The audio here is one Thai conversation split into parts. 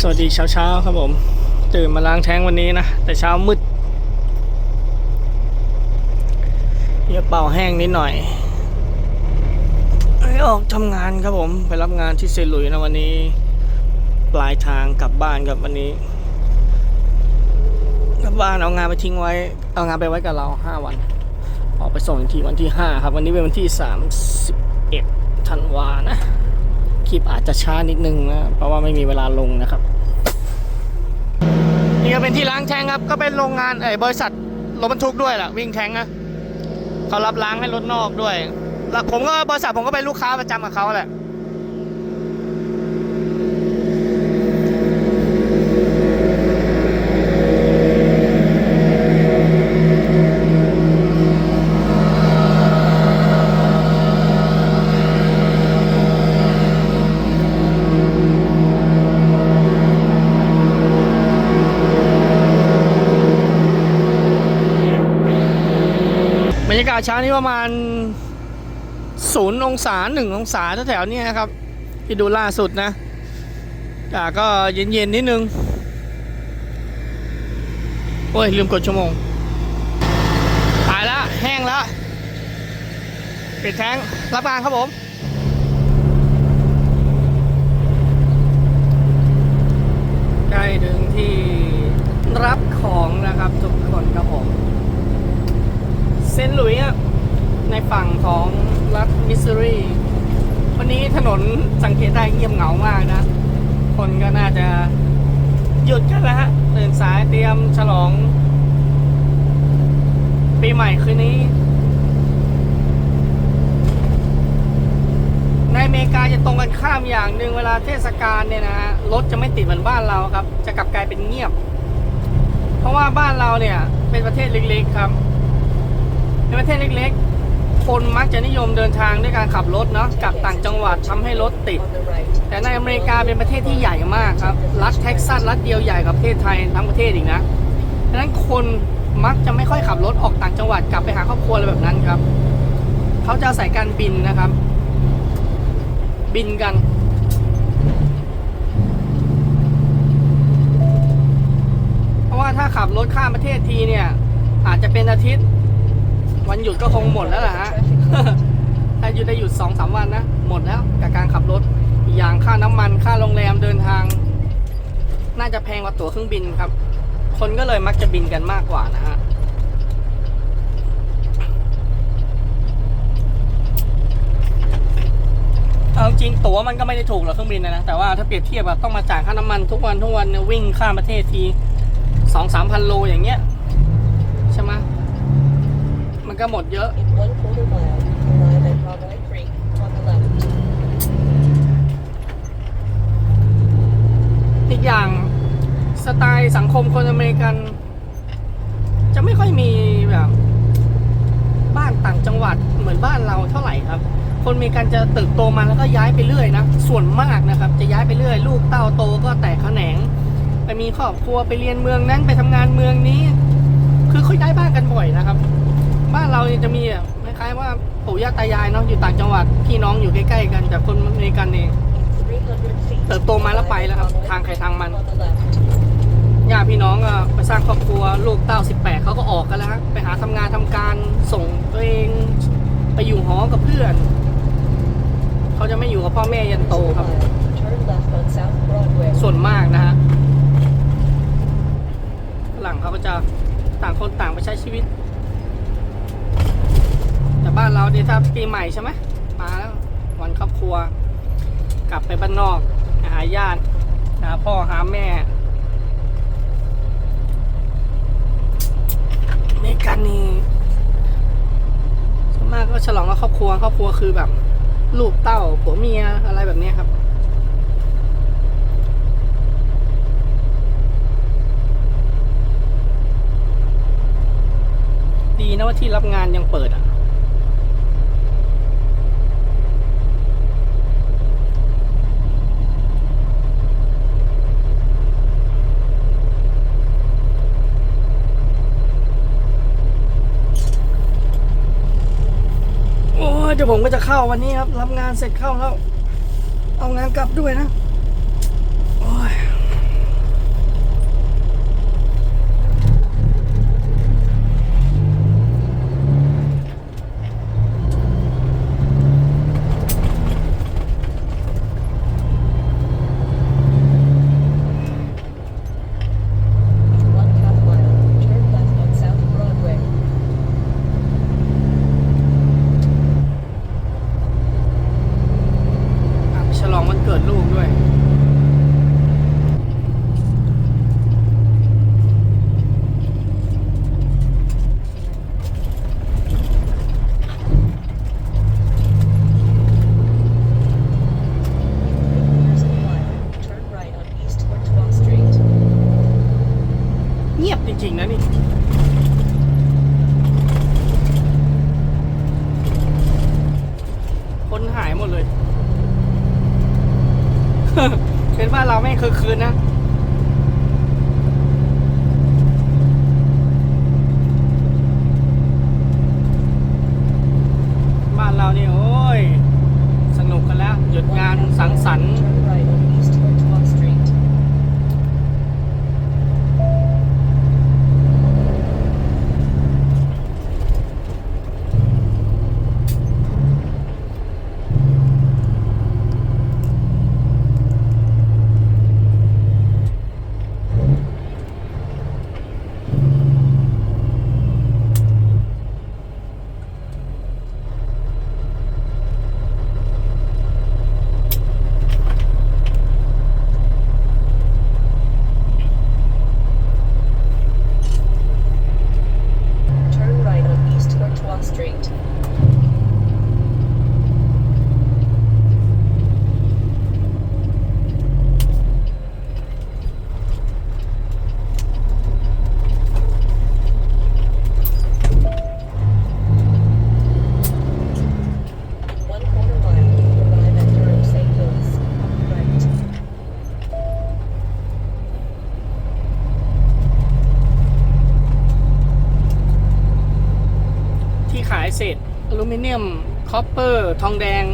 สวัสดีเช้าเช้าๆครับผม ตื่นมาล้างแท้งวันนี้นะ แต่เช้ามืดเดี๋ยเป่าแห้งนิดหน่อยไอ้ออกทำงานครับผม ไปรับงานที่เซนหลุยนะวันนี้ ปลายทางกลับบ้านกับวันนี้กลับบ้านเอางานไปทิ้งไว้ เอางานไปไว้กับเราห้าวัน ออกไปส่งอีกทีวันที่ห้าครับ วันนี้เป็นวันที่สามสิบเอ็ดธันวานะ คลิปอาจจะช้านิดนึงนะเพราะว่าไม่มีเวลาลงนะครับ นี่ก็เป็นที่ล้างแทงครับ ก็เป็นโรงงานเอ้บริษัทรถบรรทุกด้วยแหละวิ่งแทงนะเขารับล้างให้รถนอกด้วยแล้วผมก็บริษัทผมก็เป็นลูกค้าประจำกับเขาแหละ บรรยากาศ เช้านี้ประมาณศูนย์องศาหนึ่งองศาแถวๆเนี้ครับ ที่ดูล่าสุดนะแต่ก็เย็นๆนิดนึง โอ้ย ลืมกดชั่วโมง ตายแล้วแห้งแล้ว ปิดแท้งรับงานครับผมใกล้ถึงที่รับของนะครับทุกคนครับผม เซนต์หลุยส์อะในฝั่งของรัฐมิสซูรีวันนี้ถนนสังเกตได้เงียบเหงามากนะ คนก็น่าจะหยุดกันแล้วฮะตื่นสายเตรียมฉลอง ปีใหม่คืนนี้ ในอเมริกาจะตรงกันข้ามอย่างหนึ่งเวลาเทศกาลเนี่ยนะฮะรถจะไม่ติดเหมือนบ้านเราครับ จะกลับกลายเป็นเงียบ เพราะว่าบ้านเราเนี่ยเป็นประเทศเล็กๆครับ ประเทศเล็กๆ คนมักจะนิยมเดินทางด้วยการขับรถเนาะกลับต่างจังหวัดทำให้รถติด แต่ในอเมริกาเป็นประเทศที่ใหญ่มากครับ รัฐเท็กซัสรัฐเดียวใหญ่กว่าประเทศไทยทั้งประเทศอีกนะดังนั้นคนมักจะไม่ค่อยขับรถออกต่างจังหวัดกลับไปหาครอบครัวอะไรแบบนั้นครับ เขาจะอาศัยการบินนะครับ บินกันเพราะว่าถ้าขับรถข้ามประเทศทีเนี่ย อาจจะเป็นอาทิตย์ วันหยุดก็คงหมดแล้วล่ะฮะ ถ้าหยุดได้หยุดสองสามวันนะ หมดแล้วกับการขับรถ อย่างค่าน้ำมันค่าโรงแรมเดินทาง น่าจะแพงกว่าตั๋วเครื่องบินครับ คนก็เลยมักจะบินกันมากกว่านะฮะเอาจริงตั๋วมันก็ไม่ได้ถูกหรอกเครื่องบินนะนะแต่ว่าถ้าเปรียบเทียบแบบต้องมาจ่ายค่าน้ำมันทุกวันทุกวันวิ่งข้ามประเทศทีสองสามพันโลอย่างเงี้ยใช่ไหม มันก็หมดเยอะ อีกอย่างสไตล์สังคมคนอเมริกัน จะไม่ค่อยมีแบบ บ้านต่างจังหวัดเหมือนบ้านเราเท่าไหร่ครับ คนอเมริกันจะเติบโตมาแล้วก็ย้ายไปเรื่อยนะ ส่วนมากนะครับ จะย้ายไปเรื่อย ลูกเต้าโตก็แตกแขนง ไปมีครอบครัวไปเรียนเมืองนั้นไปทำงานเมืองนี้ คือเขาย้ายบ้านกันบ่อยนะครับ บ้านเราจะมีอะคล้ายๆว่าปู่ย่าตายายเนาะอยู่ต่างจังหวัดพี่น้องอยู่ใกล้ๆกันแต่คนอเมริกันเองเติบโตมาแล้วไปแล้วครับ ทางใครทางมันญาติพี่น้องก็ไปสร้างครอบครัวลูกเต้าสิบแปดเขาก็ออกกันแล้วฮะไปหาทำงานทำการส่งตัวเองไปอยู่หอกับเพื่อน เขาจะไม่อยู่กับพ่อแม่ยันโตครับ ส่วนมากนะฮะหลังเขาก็จะต่างคนต่างไปใช้ชีวิต แต่บ้านเราเนี่ยถ้าปีใหม่ใช่ไหมมาแล้ววันครอบครัว กลับไปบ้านนอกหาญาติหาพ่อหาแม่อเมกันนี่ส่วนมากก็ฉลองกับครอบครัว ครอบครัวคือแบบ ลูกเต้าผัวเมียอะไรแบบนี้ครับดีนะว่าที่รับงานยังเปิดอะ เดี๋ยวผมก็จะเข้าวันนี้ครับ รับงานเสร็จเข้าแล้ว เอางานกลับด้วยนะ อปเปอร์ทองแดง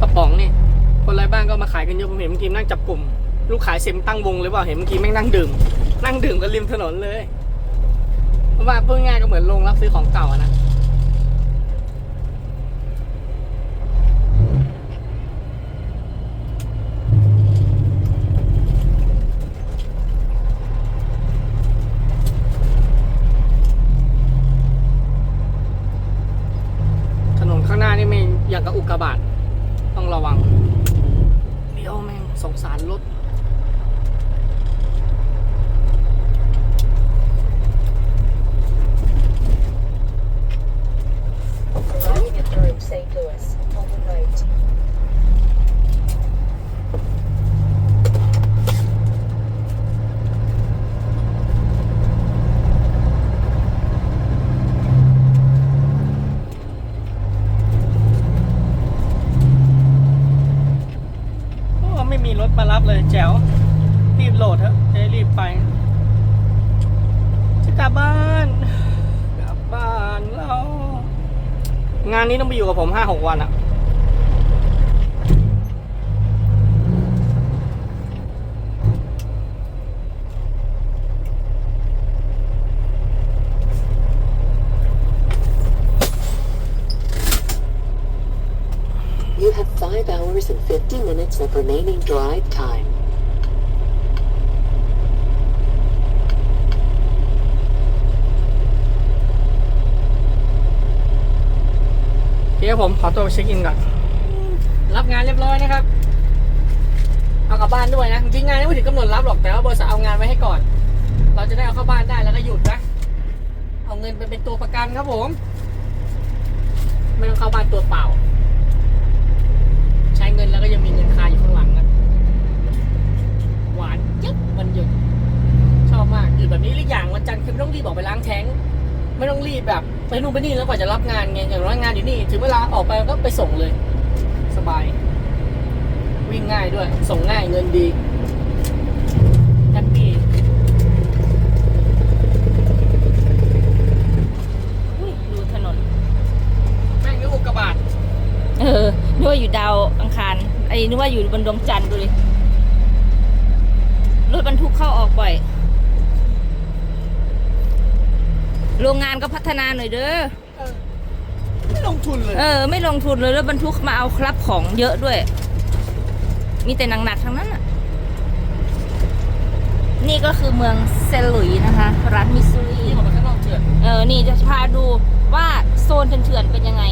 กระป๋องนี่คนไร้บ้านก็มาขายกันเยอะผมเห็นเมื่อกี้นั่งจับกลุ่ม ลูกขายเซมตั้งวงหรือเปล่าเห็นเมื่อกี้แม่งนั่งดื่ม นั่งดื่มกันริมถนนเลยเพราะว่าพูดง่ายก็เหมือนลงรับซื้อของเก่าอะนะ ถนนข้างหน้านี่ไม่อย่างกับอุกกาบาตต้องระวังเลี้ยวแม่งสงสา รรถ Arriving at Durham St. Louis. On the right. โอ้ไม่มีรถมารับเลยแจ๋ว รีบโหลดเถอะจะได้รีบไป จะกลับบ้าน กลับบ้านเรา งานนี้ต้องไปอยู่กับผมห้าหกวันอะ You have 5 hours and 50 minutes of remaining drive time. ดี๋ยวผมขอตัวไปเช็คอินก่อน รับงานเรียบร้อยนะครับ เอากลับบ้านด้วยนะจริงงานไม่ถึงกำหนดรับหรอกแต่ว่าบริษัทเอางานไว้ให้ก่อน เราจะได้เอาเข้าบ้านได้แล้วก็หยุดนะ เอาเงินไปเป็นตัวประกันครับผม ไม่ต้องเข้าบ้านตัวเปล่า ใช้เงินแล้วก็ยังมีเงินคาอยู่ข้างหลังนะหวานจิ๊บมันหยุดชอบมากหยุดแบบนี้หรืออย่างวันจันทร์คือไม่ต้องรีบออกไปล้างแท้ง ไม่ต้องรีบแบบ ไปนู่นไปนี่แล้วกว่าจะรับงานไงอย่างน้อยงานอยู่นี่ถึงเวลาออกไปก็ไปส่งเลย สบาย วิ่งง่ายด้วย ส่งง่ายเงินดีแฮปปี้อุ้ยดูถนน แม่งนึกอุกกาบาตเออนึกว่าอยู่ดาวอังคารไอ้นึกว่าอยู่บนดวงจันทร์ดูดิรถบรรทุกเข้าออกบ่อย โรงงานก็พัฒนาหน่อยเด้อไม่ลงทุนเลย เออ ไม่ลงทุนเลยรถบรรทุกมาเอาครับของเยอะด้วย มีแต่หนักๆทั้งนั้นอะ นี่ก็คือเมืองเซนต์หลุยส์นะคะ รัฐมิสซูรีนี่ออกมาข้างนอกเถื่อน เออ นี่จะพาดูว่าโซนเถื่อนๆเป็นยังไง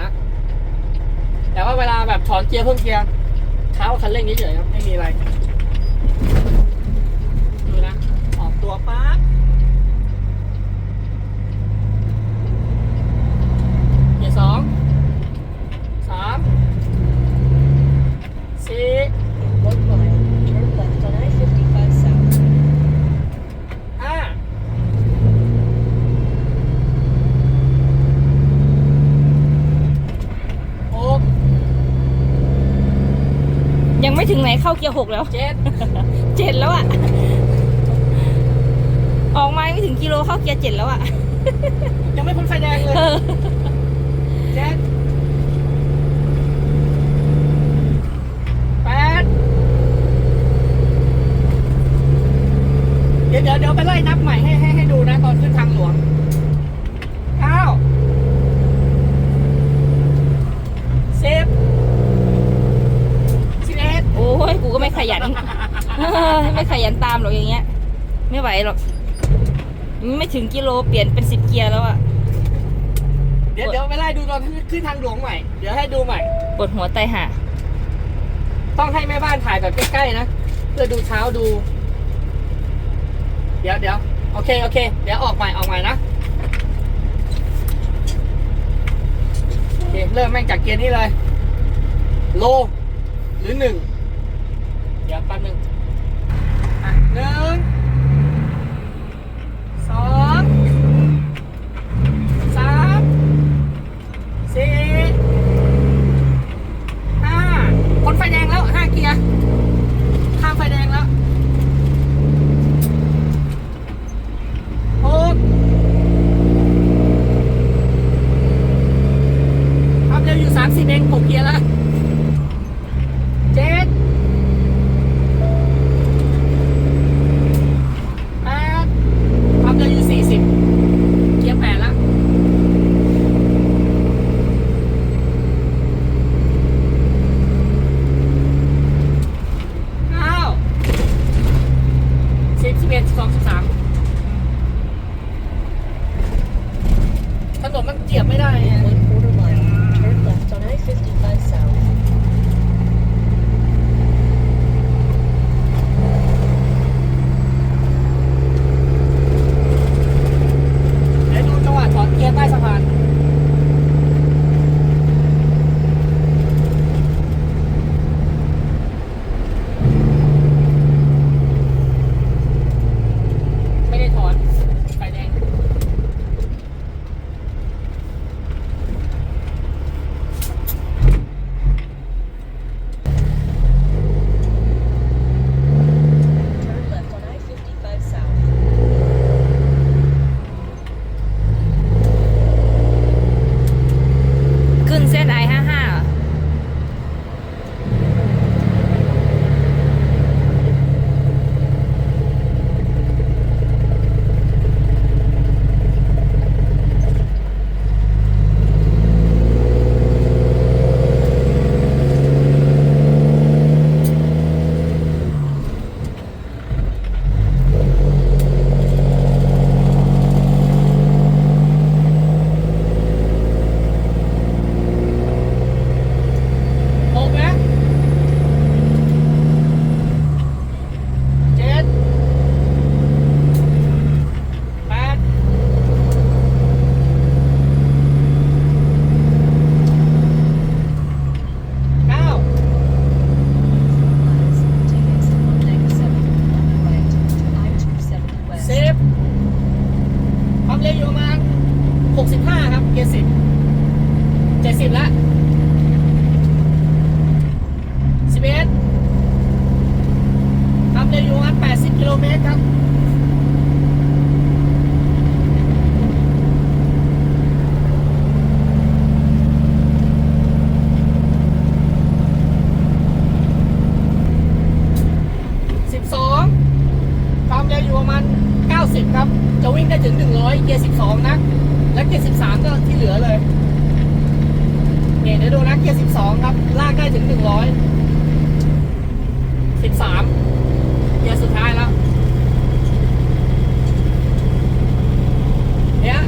นัแต่ว่าเวลาแบบถอนเกียร์เพิ่มเกียร์เท้าคันเร่งนี้เฉยครับไม่มีอะไรดูนะออกตัวปั๊บเกียร์สองสามสี่ ไม่ถึงไหนเข้าเกียร์หกแล้วเจ็ดเจ็ดแล้วอะออกมาไม่ถึงกิโลเข้าเกียร์เจ็ดแล้วอะยังไม่พ้นไฟแดงเลยเออเจ็ดแปดเดี๋ยวเดี๋ยวเดี๋ยวไปไล่นับใหม่ให้ให้ให้ดูนะ ตอนขึ้นทางหลวงเก้าสิบสิบเอ็ด โอ้ยกูก็ไม่ขยัน เออ ไม่ขยันตามหรอกอย่างเงี้ย ไม่ไหวหรอกไม่ถึงกิโลเปลี่ยนเป็นสิบเกียร์แล้วอะเดี๋ยวเดี๋ยวไปไล่ดูตอนขึ้นทางหลวงใหม่ เดี๋ยวให้ดูใหม่ ปวดหัวไตห่าต้องให้แม่บ้านถ่ายแบบใกล้ๆนะ เพื่อดูเท้าดู เดี๋ยวเดี๋ยวโอเคโอเค เดี๋ยวออกใหม่ออกใหม่นะโอเคเริ่มแม่งจากเกียร์นี้เลย โล หรือหนึ่ง เดี๋ยวแป๊บหนึง อ่ 110 ครับ จะวิ่งได้ถึง 100 เกียร์ 12 นะ และเกียร์ 13 ก็ที่เหลือเลยเนี่ยเดี๋ยวดูนะเกียร์ 12 ครับ ลากได้ถึง 100 13 เกียร์สุดท้ายแล้วเนี่ย